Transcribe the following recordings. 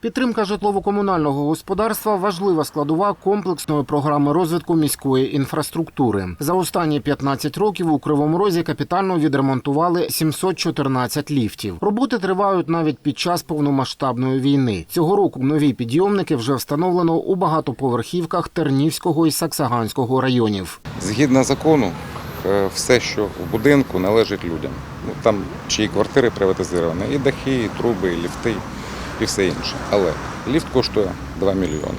Підтримка житлово-комунального господарства важлива складова комплексної програми розвитку міської інфраструктури. За останні 15 років у Кривому Розі капітально відремонтували 714 ліфтів. Роботи тривають навіть під час повномасштабної війни. Цього року нові підйомники вже встановлено у багатоповерхівках Тернівського і Саксаганського районів. Згідно закону, е, все, що в будинку, належить людям. Ну, там чиї квартири приватизовані, і дахи, і труби, і ліфти, і все інше. Але ліфт коштує 2 мільйони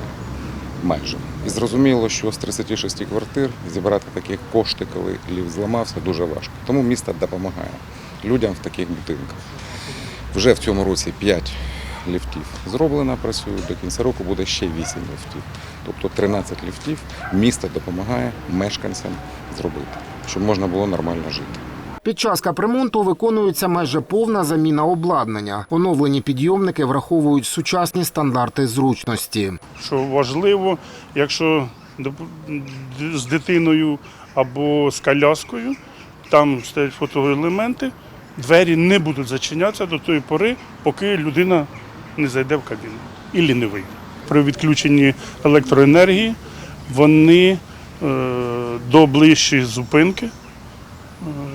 майже. І зрозуміло, що з 36 квартир зібрати такі кошти, коли ліфт зламався, дуже важко. Тому місто допомагає людям в таких будинках. Вже в цьому році 5 ліфтів зроблено, працюють. До кінця року буде ще 8 ліфтів. Тобто 13 ліфтів місто допомагає мешканцям зробити, щоб можна було нормально жити. Під час капремонту виконується майже повна заміна обладнання. Оновлені підйомники враховують сучасні стандарти зручності. що важливо, якщо з дитиною або з коляскою, там стоять фотоелементи, двері не будуть зачинятися до тої пори, поки людина не зайде в кабіну і не вийде. При відключенні електроенергії вони е, до ближчої зупинки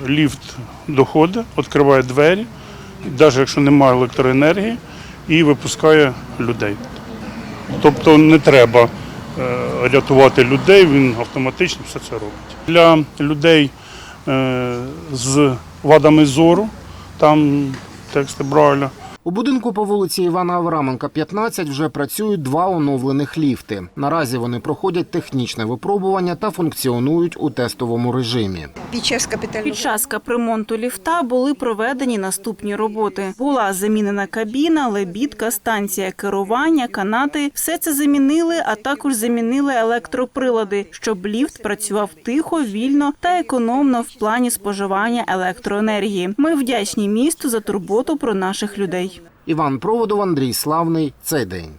ліфт доходить, відкриває двері, навіть якщо немає електроенергії, і випускає людей. Тобто не треба е, рятувати людей, він автоматично все це робить. Для людей е, з вадами зору, там тексти Брайля, У будинку по вулиці Івана Авраменка, 15, вже працюють два оновлених ліфти. Наразі вони проходять технічне випробування та функціонують у тестовому режимі. Під час капітального Під час капремонту ліфта були проведені наступні роботи. Була замінена кабіна, лебідка, станція керування, канати. Все це замінили, а також замінили електроприлади, щоб ліфт працював тихо, вільно та економно в плані споживання електроенергії. Ми вдячні місту за турботу про наших людей. Іван Проводов, Андрій Славний. Цей день.